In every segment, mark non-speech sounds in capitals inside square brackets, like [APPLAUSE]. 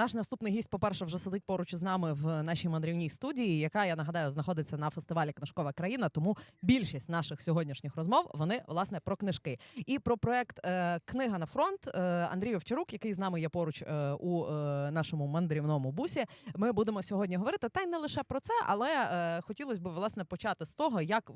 наш наступний гість, по-перше, вже сидить поруч із нами в нашій мандрівній студії, яка я нагадаю знаходиться на фестивалі Книжкова країна. Тому більшість наших сьогоднішніх розмов вони власне про книжки і про проект е, Книга на фронт е, Андрій Овчарук, який з нами є поруч е, у нашому мандрівному бусі. Ми будемо сьогодні говорити. Та й не лише про це, але хотілося б власне почати з того, як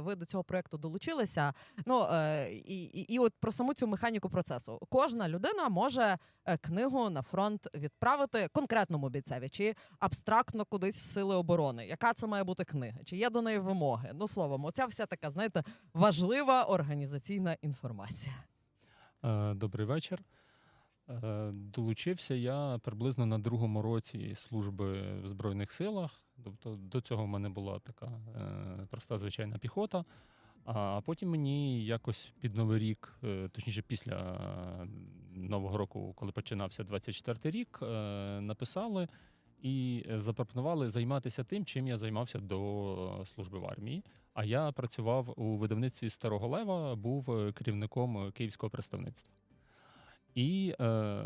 ви, до цього проекту долучилися. Ну і, і, і от про саму цю механіку процесу. Кожна людина може книгу на фронт відправити конкретному бійцеві, чи абстрактно кудись в сили оборони. Яка це має бути книга? Чи є до неї вимоги? Ну словом, оця вся така, знаєте, важлива організаційна інформація. Е, Добрий вечір. Е, Долучився я приблизно на другому році служби в Збройних силах. Тобто до цього в мене була така е, проста звичайна піхота. А потім мені якось під Новий рік, е, точніше, після е, Нового року, коли починався 24-й рік, е, написали і запропонували займатися тим, чим я займався до служби в армії. А я працював у видавництві Старого Лева, був керівником київського представництва. І е,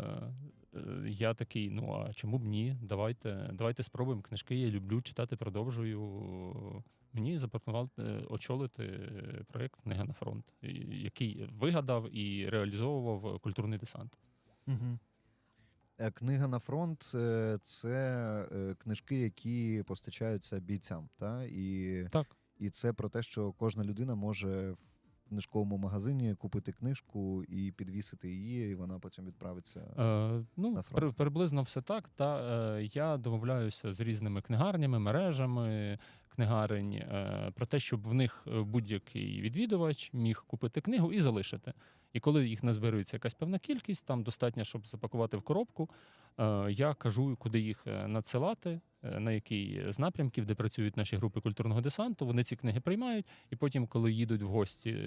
я такий: ну а чому б ні? Давайте, давайте спробуємо. Книжки я люблю читати, продовжую. Мені запропонували е, очолити е, проєкт Книга на фронт, який вигадав і реалізовував культурний десант. Угу. Книга на фронт це книжки, які постачаються бійцям. Та? І, Так. і це про те, що кожна людина може в книжковому магазині купити книжку і підвісити її, і вона потім відправиться. Е, ну, на фронт. при, приблизно все так. Та е, я домовляюся з різними книгарнями, мережами книгарень е, про те, щоб в них е, будь-який відвідувач міг купити книгу і залишити. І коли їх назбирується якась певна кількість, там достатньо, щоб запакувати в коробку. е, Я кажу, куди їх надсилати, на який з напрямків, де працюють наші групи культурного десанту. Вони ці книги приймають, і потім, коли їдуть в гості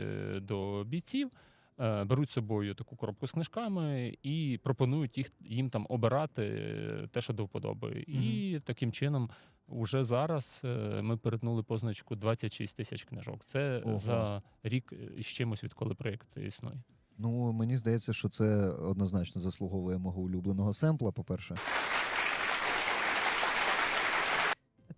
до бійців, беруть з собою таку коробку з книжками і пропонують їх їм там обирати те, що до вподоби. І таким чином, уже зараз е, ми перетнули позначку 26 тисяч книжок. Це Ого. за рік е, з чимось, відколи проєкт існує. Ну, мені здається, що це однозначно заслуговує мого улюбленого семпла, по-перше.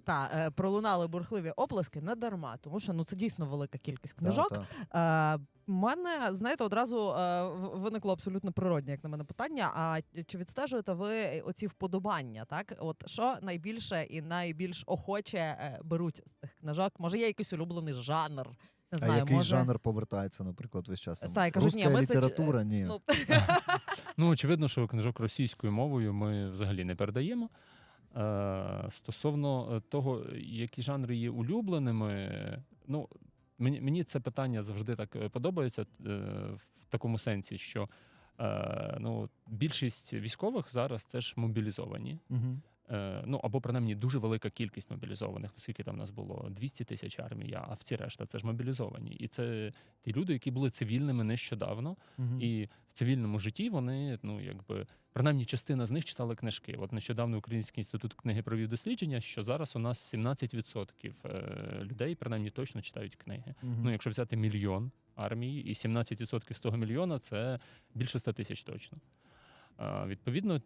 Та е, пролунали бурхливі оплески не дарма, тому що ну це дійсно велика кількість книжок. Та, та. Е, в мене, знаєте, одразу е, виникло абсолютно природне, як на мене, питання. А чи відстежуєте ви оці вподобання? Так, от що найбільше і найбільш охоче е, беруть з тих книжок? Може, є якийсь улюблений жанр? Не А знаю, який може... жанр повертається, наприклад, весь час? Та, я кажу, ні, ми це література, ні. Ну, [LAUGHS] Ну, очевидно, що книжок російською мовою ми взагалі не передаємо. Е, Стосовно е, того, які жанри є улюбленими, ну, мені, це питання завжди так е, подобається в такому сенсі, що ну, більшість військових зараз це ж мобілізовані. Угу. Е, Ну або принаймні дуже велика кількість мобілізованих. Ну, скільки там у нас було 200 тисяч армій, а всі решта це ж мобілізовані. І це ті люди, які були цивільними нещодавно, Угу. і в цивільному житті вони, ну якби принаймні частина з них читали книжки. От нещодавно Український інститут книги провів дослідження, що зараз у нас 17% е, людей принаймні точно читають книги. Ну, якщо взяти мільйон армії, і 17% з того мільйона це більше 100 тисяч точно. Відповідно,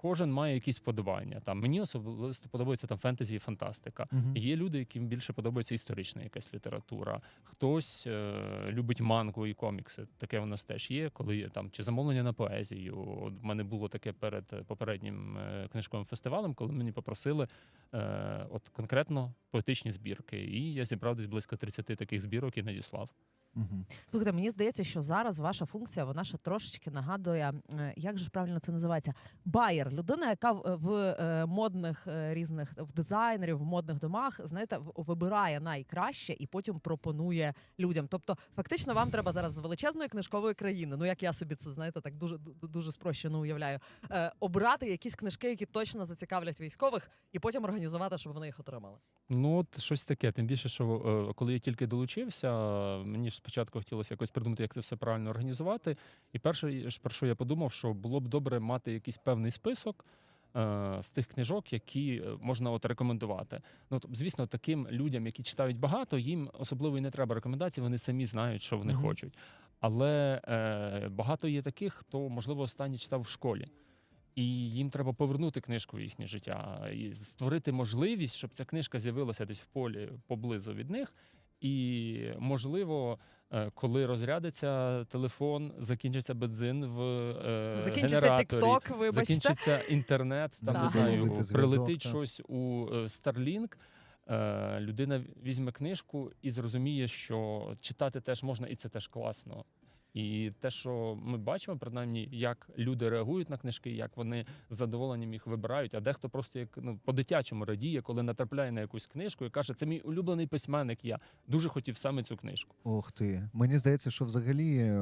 кожен має якісь вподобання. Там мені особливо подобається там фентезі і фантастика. Мгм. Є люди, яким більше подобається історична якась література. Хтось е, любить мангу і комікси. Таке в нас теж є, коли є там чи замовлення на поезію. От в мене було таке перед е, попереднім е, книжковим фестивалем, коли мені попросили е, от конкретно поетичні збірки. І я зібрав десь близько 30 таких збірок і надіслав. Угу. Слухайте, мені здається, що зараз ваша функція вона ще трошечки нагадує, е, як же правильно це називається? Байер, людина, яка в, в е, модних е, різних в дизайнерів, в модних домах, знаєте, вибирає найкраще і потім пропонує людям. Тобто, фактично, вам треба зараз з величезної книжкової країни. Ну як я собі це знаєте, так дуже дуже спрощено уявляю. Е, обрати якісь книжки, які точно зацікавлять військових, і потім організувати, щоб вони їх отримали. Ну, от щось таке. Тим більше, що е, коли я тільки долучився, мені ж спочатку хотілося якось придумати, як це все правильно організувати. І перше, про що я подумав, що було б добре мати якийсь певний список. е, З тих книжок, які е, можна от рекомендувати. Ну звісно, таким людям, які читають багато, їм особливо і не треба рекомендацій, вони самі знають, що вони Мгм. хочуть. Але е, багато є таких, хто можливо останнє читав в школі. і їм треба повернути книжку в їхнє життя і створити можливість, щоб ця книжка з'явилася десь в полі поблизу від них. І можливо, е, коли розрядиться телефон, закінчиться бензин в е, Закінчиться генераторі, TikTok, вибачте. закінчиться інтернет, там Да. не знаю, зв'язок, прилетить так. щось у е, Starlink. е, Людина візьме книжку і зрозуміє, що читати теж можна, і це теж класно. І те, що ми бачимо, принаймні, як люди реагують на книжки, як вони з задоволенням їх вибирають, а дехто просто як ну по-дитячому радіє, коли натрапляє на якусь книжку і каже, це мій улюблений письменник. Я дуже хотів саме цю книжку. Ох ти. Мені здається, що взагалі.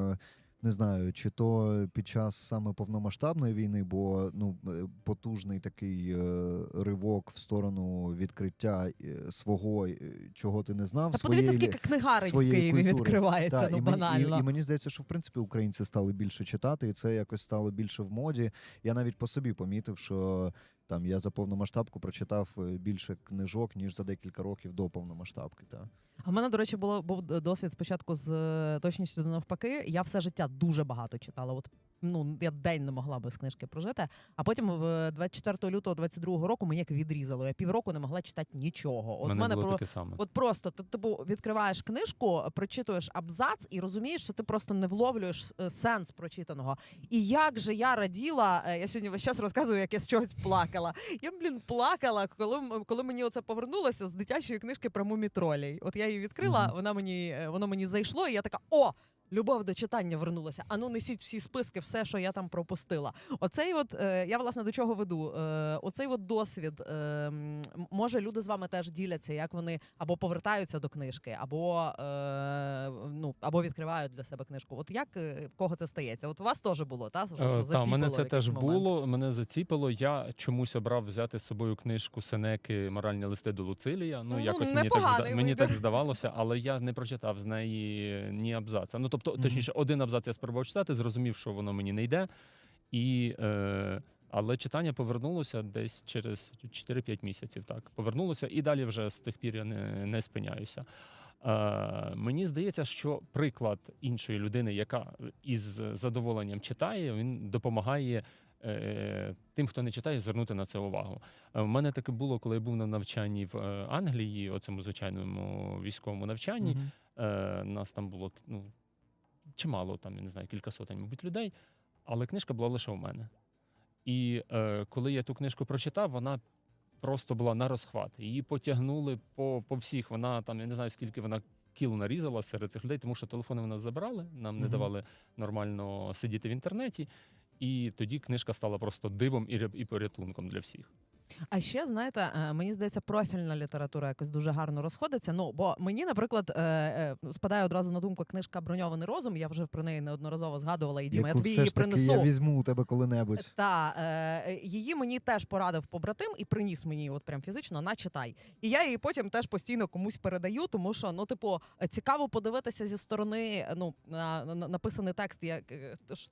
Не знаю, чи то під час саме повномасштабної війни, бо ну е, потужний такий е, ривок в сторону відкриття е, свого, чого ти не знав. Та своєї подивіться, скільки книгарень в Києві культури. відкривається, Та, ну і, банально. і, і мені здається, що в принципі українці стали більше читати, і це якось стало більше в моді. Я навіть по собі помітив, що там я за повномасштабку прочитав е, більше книжок ніж за декілька років до повномасштабки. Та. А в мене, до речі, було був досвід спочатку з е, точністю до навпаки. Я все життя дуже багато читала. От ну я день не могла без книжки прожити. А потім в 24 лютого 22 року мені як відрізало. Я півроку не могла читати нічого. От мене мене було про таке саме. От просто ти типу відкриваєш книжку, прочитуєш абзац і розумієш, що ти просто не вловлюєш е, сенс прочитаного. І як же я раділа, е, я сьогодні весь час розказую, як я з чогось плакала. Я блін плакала, коли коли мені оце повернулося з дитячої книжки про мумітролей. От я її відкрила, вона мені е, воно мені зайшло, і я така о. Любов до читання вернулася. Ану, несіть всі списки, все, що я там пропустила. Оцей, от е, я власне до чого веду. Е, оцей от досвід. Е, може, люди з вами теж діляться, як вони або повертаються до книжки, або, е, ну, або відкривають для себе книжку. От як е, в кого це стається? От у вас теж було, та? Що, Е, Та, мене це теж момент? було. Мене заціпило. Я чомусь обрав взяти з собою книжку Сенеки Моральні листи до Луцилія. Ну, Ну, якось мені так, мені так здавалося, але я не прочитав з неї ні абзаца. Ну, тобто, точніше, один абзац я спробував читати, зрозумів, що воно мені не йде. І, е... Але читання повернулося десь через 4-5 місяців. Так, повернулося, і далі вже з тих пір я не, не спиняюся. Е, мені здається, що приклад іншої людини, яка із задоволенням читає, він допомагає е, тим, хто не читає, звернути на це увагу. Е, У мене таке було, коли я був на навчанні в е, Англії, оцьому звичайному військовому навчанні. Мгм. Е, нас там було ну, чимало, там, я не знаю, кілька сотень, мабуть, людей, але книжка була лише у мене. І е, коли я ту книжку прочитав, вона просто була на розхват. Її потягнули по, по всіх. Вона там, я не знаю, скільки вона кіл нарізала серед цих людей, тому що телефони в нас забирали, нам не Мгм. давали нормально сидіти в інтернеті. І тоді книжка стала просто дивом і, і порятунком для всіх. А ще знаєте, е, мені здається, профільна література якось дуже гарно розходиться. Ну бо мені, наприклад, е, е, спадає одразу на думку книжка Броньований розум. Я вже про неї неодноразово згадувала. І Діма, я тобі все її ж таки я візьму у тебе коли-небудь. Та е, її мені теж порадив побратим і приніс мені, от прям фізично, на читай. І я її потім теж постійно комусь передаю, тому що ну, типу, цікаво подивитися зі сторони ну, на, на написаний текст, як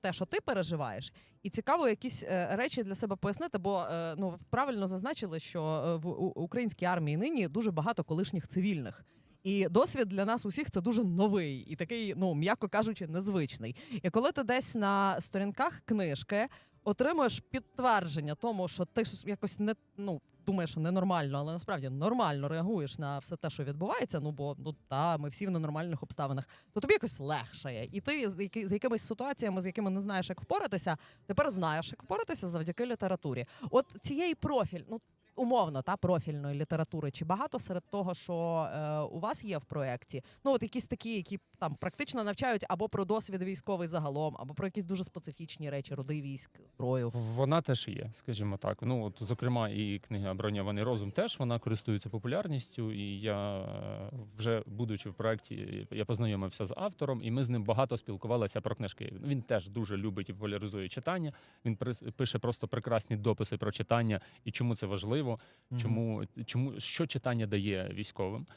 те, що ти переживаєш, і цікаво якісь речі для себе пояснити. Бо ну ви зазначили, що е, в українській армії нині дуже багато колишніх цивільних. І досвід для нас усіх це дуже новий і такий, ну м'яко кажучи, незвичний. І коли ти десь на сторінках книжки отримуєш підтвердження тому, що ти ж якось не ну. Думаєш, що ненормально, але насправді нормально реагуєш на все те, що відбувається. Ну бо ну та ми всі в ненормальних обставинах, то тобі якось легшає. І ти з, якимись ситуаціями, з якими не знаєш, як впоратися, тепер знаєш, як впоратися завдяки літературі. От цієї профіль, ну умовно, та профільної літератури, чи багато серед того, що е, у вас є в проєкті? Ну от якісь такі, які там практично навчають або про досвід військовий загалом, або про якісь дуже специфічні речі, роди військ, зброю. Вона теж є, скажімо так. Ну от, зокрема, і книга Броньований розум теж вона користується популярністю. І я е, вже будучи в проєкті, я познайомився з автором, і ми з ним багато спілкувалися про книжки. Він теж дуже любить і популяризує читання. Він пише просто прекрасні дописи про читання і чому це важливо, Мгм. чому, чому що читання дає військовим.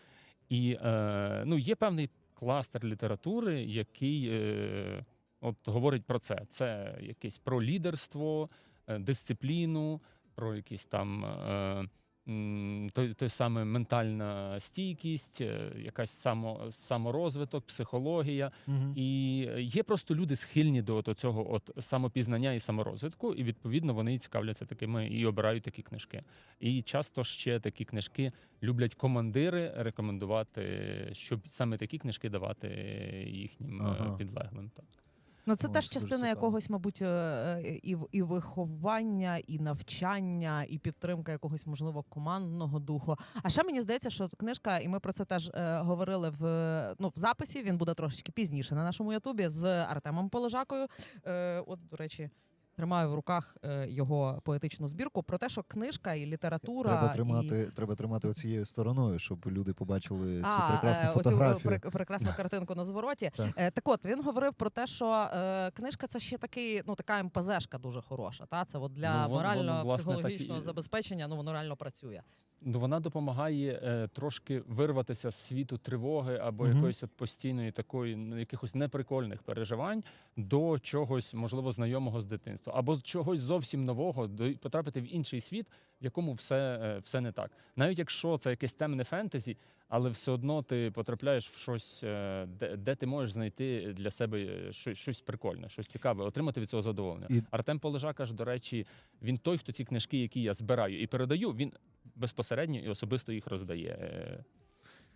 І е, ну, є певний кластер літератури, який е, от говорить про це. Це якесь про лідерство, е, дисципліну, про якісь там е, той, той саме ментальна стійкість, е, якась само, саморозвиток, психологія. Мгм. І є просто люди схильні до от цього от самопізнання і саморозвитку, і відповідно вони цікавляться такими і обирають такі книжки. І часто ще такі книжки люблять командири рекомендувати, щоб саме такі книжки давати їхнім е, Ага. підлеглим. Так. Ну, це О, теж частина цікаво. якогось, мабуть, е, е, і, і виховання, і навчання, і підтримка якогось, можливо, командного духу. А ще мені здається, що книжка, і ми про це теж е, говорили в, ну, в записі. Він буде трошечки пізніше на нашому Ютубі з Артемом Положакою. Е, от, до речі. Тримаю в руках е, його поетичну збірку про те, що книжка і література Треба і... тримати, треба тримати оцією стороною, щоб люди побачили цю А, прекрасну е, оцю, е, прекрасну картинку на звороті. Так. Е, так от він говорив про те, що е, книжка це ще такий, ну така МПЗшка дуже хороша. Та це от для Ну, морально-психологічного так і- забезпечення. Ну воно реально працює. Ну, вона допомагає е, трошки вирватися з світу тривоги або Мгм. якоїсь от постійної такої ну, якихось неприкольних переживань до чогось, можливо, знайомого з дитинства, або чогось зовсім нового, потрапити в інший світ, в якому все, е, все не так. Навіть якщо це якесь темне фентезі, але все одно ти потрапляєш в щось, е, де, де ти можеш знайти для себе е, щось, щось прикольне, щось цікаве, отримати від цього задоволення. І- Артем Полежака ж, до речі, він той, хто ці книжки, які я збираю і передаю, він безпосередньо і особисто їх роздає.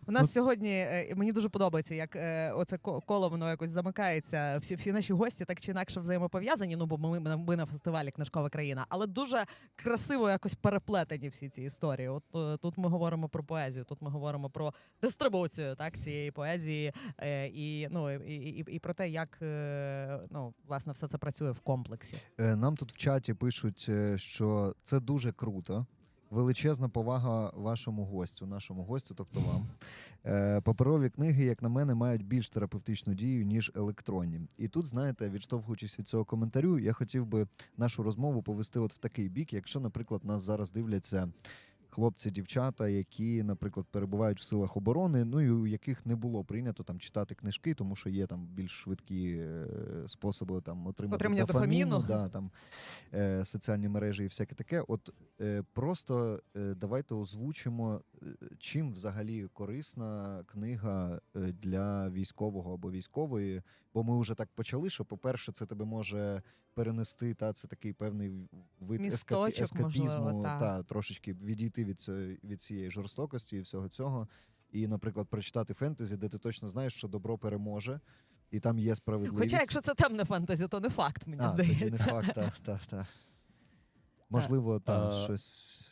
У нас сьогодні е, мені дуже подобається, як е, оце ко- коло воно якось замикається. Всі всі наші гості так чи інакше взаємопов'язані. Ну бо ми, ми, ми на фестивалі Книжкова країна, але дуже красиво якось переплетені всі ці історії. От е, тут ми говоримо про поезію, тут ми говоримо про дистрибуцію так цієї поезії, е, і ну і, і, і про те, як е, ну власне все це працює в комплексі. Е, Нам тут в чаті пишуть, е, що це дуже круто. Величезна повага вашому гостю, нашому гостю, тобто вам. Е, Паперові книги, як на мене, мають більш терапевтичну дію, ніж електронні. І тут, знаєте, відштовхуючись від цього коментарю, я хотів би нашу розмову повести от в такий бік. Якщо, наприклад, нас зараз дивляться хлопці, дівчата, які, наприклад, перебувають в силах оборони, ну і у яких не було прийнято там читати книжки, тому що є там більш швидкі е, способи там отримати Отримання дофаміну. да, там е, соціальні мережі і всяке таке. От е, просто е, давайте озвучимо, е, чим взагалі корисна книга е, для військового або військової. Бо ми вже так почали, що, по-перше, це тебе може перенести, та це такий певний вид Місточок, ескапізму, можливо, та. та трошечки відійти від цієї, від цієї жорстокості і всього цього. І, наприклад, прочитати фентезі, де ти точно знаєш, що добро переможе, і там є справедливість. Хоча, якщо це темне фентезі, то не факт, мені а, здається. тоді не факт, так, так, так. Можливо, та, А, щось.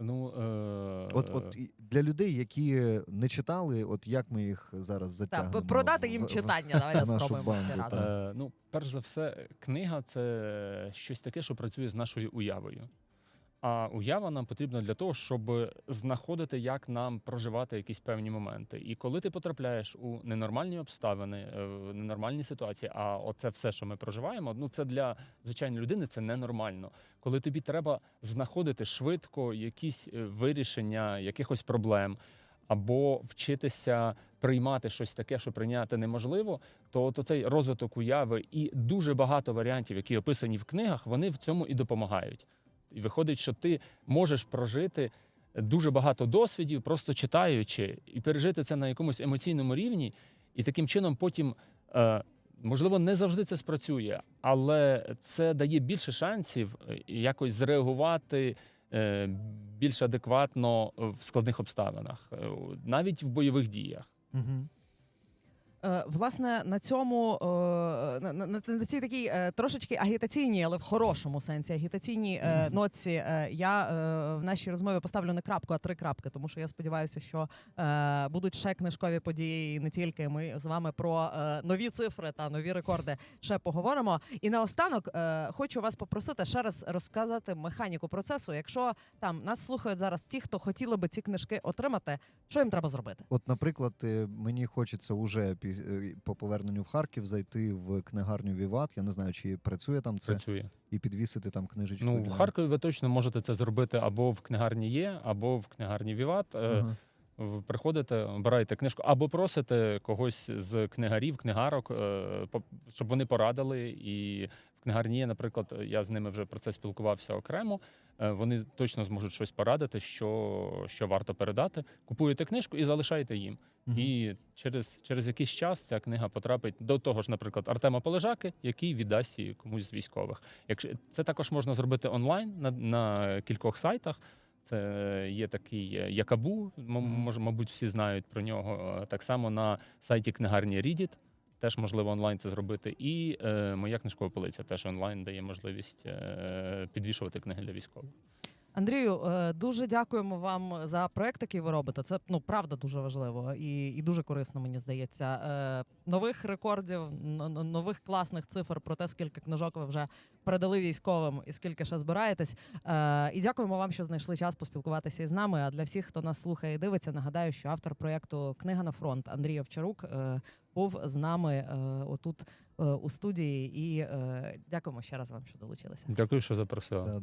ну, е, От, от для людей, які не читали, от як ми їх зараз затягнемо? Так, продати їм в- читання. [LAUGHS] Давайте спробуємо банду, разом. Е, ну, перш за все, книга це щось таке, що працює з нашою уявою. А уява нам потрібна для того, щоб знаходити, як нам проживати якісь певні моменти. І коли ти потрапляєш у ненормальні обставини, е, в ненормальні ситуації, а оце все, що ми проживаємо, ну це для звичайної людини це ненормально. Коли тобі треба знаходити швидко якісь е, вирішення якихось проблем, або вчитися приймати щось таке, що прийняти неможливо, то от цей розвиток уяви і дуже багато варіантів, які описані в книгах, вони в цьому і допомагають. І виходить, що ти можеш прожити дуже багато досвідів, просто читаючи, і пережити це на якомусь емоційному рівні, і таким чином потім. Е, Можливо, не завжди це спрацює, але це дає більше шансів е, якось зреагувати е, більш адекватно в складних обставинах, навіть в бойових діях. Мгм. Е, Власне, на цьому е, на, на, на- цій такій е, трошечки агітаційній, але в хорошому сенсі агітаційній е, ноці я е, в нашій розмові поставлю не крапку, а три крапки, тому що я сподіваюся, що е, будуть ще книжкові події, і не тільки ми з вами про е, нові цифри та нові рекорди ще поговоримо. І наостанок е, хочу вас попросити ще раз розказати механіку процесу. Якщо там нас слухають зараз ті, хто хотіли би ці книжки отримати, що їм треба зробити? От, наприклад, мені хочеться уже по поверненню в Харків зайти в книгарню Віват. Я не знаю, чи працює там це, Працює. і підвісити там книжечку. Ну, в Харкові ви точно можете це зробити або в книгарні є, або в книгарні Віват. Е, Ага. Приходите, обираєте книжку, або просите когось з книгарів, книгарок, е, щоб вони порадили. І книгарні, наприклад, я з ними вже про це спілкувався окремо. е, вони точно зможуть щось порадити, що, що варто передати. Купуєте книжку і залишаєте їм. Мгм. І через, через якийсь час ця книга потрапить до того ж, наприклад, Артема Полежаки, який віддасть її комусь з військових. Якщо це також можна зробити онлайн на, на кількох сайтах. Це є такий е, Якабу, мабуть, всі знають про нього. Е, Так само на сайті книгарні Reddit теж можливо онлайн це зробити. І е, моя книжкова полиця теж онлайн дає можливість е, підвішувати книги для військових. Андрію, е, дуже дякуємо вам за проект, який ви робите. Це ну правда дуже важливо і, і дуже корисно, мені здається. Е, Нових рекордів, нових класних цифр про те, скільки книжок ви вже передали військовим і скільки ще збираєтесь. Е, І дякуємо вам, що знайшли час поспілкуватися із нами. А для всіх, хто нас слухає і дивиться, нагадаю, що автор проєкту Книга на фронт Андрій Овчарук був з нами отут у студії. І дякуємо ще раз вам, що долучилися. Дякую, що запросили.